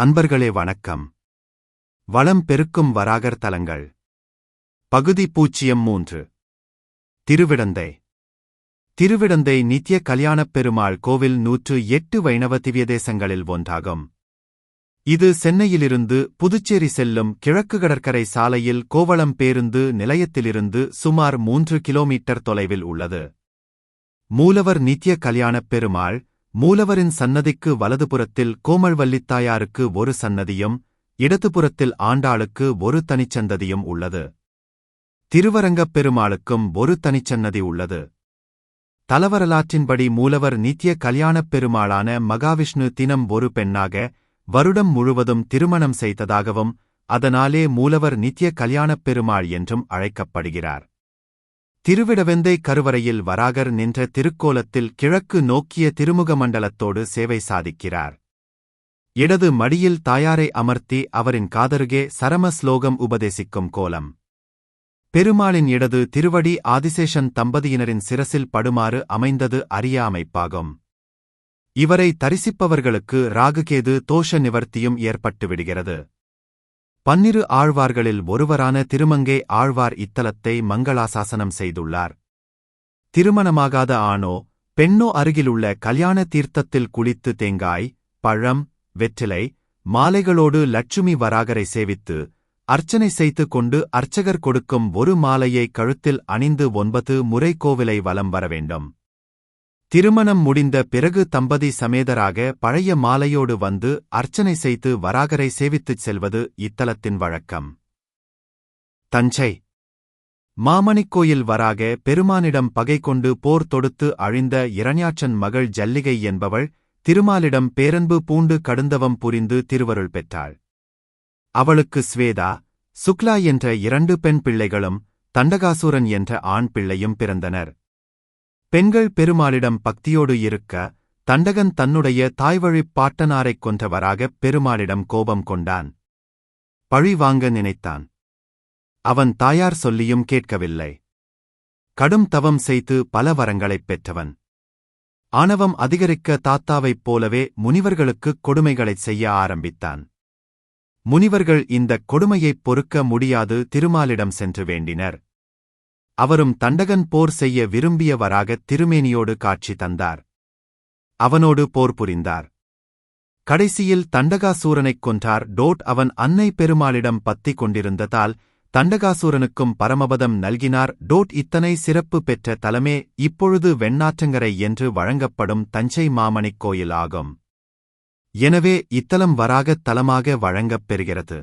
அன்பர்களே வணக்கம். வளம் பெருக்கும் வராகர் தலங்கள். பகுதி பூச்சியம் மூன்று. திருவிடந்தை. திருவிடந்தை நித்ய கல்யாணப் பெருமாள் கோவில் நூற்று எட்டு வைணவ திவ்யதேசங்களில் ஒன்றாகும். இது சென்னையிலிருந்து புதுச்சேரி செல்லும் கிழக்கு கடற்கரை சாலையில் கோவளம் பேருந்து நிலையத்திலிருந்து சுமார் மூன்று கிலோமீட்டர் தொலைவில் உள்ளது. மூலவர் நித்ய கல்யாணப் பெருமாள் மூலவரின் சன்னதிக்கு வலதுபுறத்தில் கோமள்வல்லித்தாயாருக்கு ஒரு சன்னதியும் இடதுபுறத்தில் ஆண்டாளுக்கு ஒரு தனிச்சந்ததியும் உள்ளது. திருவரங்கப் பெருமாளுக்கும் ஒரு தனிச்சன்னதி உள்ளது. தலவரலாற்றின்படி மூலவர் நித்ய கல்யாணப் பெருமாளான மகாவிஷ்ணு தினம் ஒரு பெண்ணாக வருடம் முழுவதும் திருமணம் செய்ததாகவும் அதனாலே மூலவர் நித்ய கல்யாணப் பெருமாள் என்றும் அழைக்கப்படுகிறார். திருவிடவெந்தை கருவறையில் வராகர் நின்ற திருக்கோலத்தில் கிழக்கு நோக்கிய திருமுக மண்டலத்தோடு சேவை சாதிக்கிறார். இடது மடியில் தாயாரை அமர்த்தி அவரின் காதருகே சரம ஸ்லோகம் உபதேசிக்கும் கோலம். பெருமாளின் இடது திருவடி ஆதிசேஷன் தம்பதியினரின் சிரசில் படுமாறு அமைந்தது அரிய அமைப்பாகும். இவரை தரிசிப்பவர்களுக்கு ராகுகேது தோஷ நிவர்த்தியும் ஏற்பட்டுவிடுகிறது. பன்னிரு ஆழ்வார்களில் ஒருவரான திருமங்கை ஆழ்வார் இத்தலத்தை மங்களாசாசனம் செய்துள்ளார். திருமணமாகாத ஆணோ பெண்ணோ அருகிலுள்ள கல்யாண தீர்த்தத்தில் குளித்து தேங்காய் பழம் வெற்றிலை மாலைகளோடு லட்சுமி வராகரை சேவித்து அர்ச்சனை செய்து கொண்டு அர்ச்சகர் கொடுக்கும் ஒரு மாலையை கழுத்தில் அணிந்து ஒன்பது முறை கோவிலை வலம் வர வேண்டும். திருமணம் முடிந்த பிறகு தம்பதி சமேதராக பழைய மாலையோடு வந்து அர்ச்சனை செய்து வராகரை சேவித்துச் செல்வது இத்தலத்தின் வழக்கம். தஞ்சை. மாமணிக்கோயில் வராக பெருமானிடம் பகை கொண்டு போர் தொடுத்து அழிந்த இரண்யாற்றன் மகள் ஜல்லிகை என்பவள் திருமாலிடம் பேரன்பு பூண்டு கடுந்தவம் புரிந்து திருவருள் பெற்றாள். அவளுக்கு ஸ்வேதா சுக்லா என்ற இரண்டு பெண் பிள்ளைகளும் தண்டகாசூரன் என்ற ஆண் பிள்ளையும் பிறந்தனர். பெண்கள் பெருமாளிடம் பக்தியோடு இருக்க தண்டகன் தன்னுடைய தாய்வழிப் பாட்டனாரைக் கொன்றவராகப் பெருமாளிடம் கோபம் கொண்டான். பழி வாங்க நினைத்தான். அவன் தாயார் சொல்லியும் கேட்கவில்லை. கடும் தவம் செய்து பல வரங்களைப் பெற்றவன். ஆணவம் அதிகரிக்க தாத்தாவைப் போலவே முனிவர்களுக்குக் கொடுமைகளைச் செய்ய ஆரம்பித்தான். முனிவர்கள் இந்தக் கொடுமையைப் பொறுக்க முடியாது திருமாலிடம் சென்று வேண்டினர். அவரும் தண்டகன் போர் செய்ய விரும்பியவராக திருமேனியோடு காட்சி தந்தார். அவனோடு போர் புரிந்தார். கடைசியில் தண்டகாசூரனைக் கொன்றார். டோட் அவன் அன்னை பெருமாளிடம் பத்திக் கொண்டிருந்ததால் தண்டகாசூரனுக்கும் பரமபதம் நல்கினார். டோட் இத்தனை சிறப்பு பெற்ற தலமே இப்பொழுது வெண்ணாற்றங்கரை என்று வழங்கப்படும் தஞ்சை மாமணிக் கோயில் ஆகும் எனவே இத்தலம் வராகத் தலமாக வழங்கப் பெறுகிறது.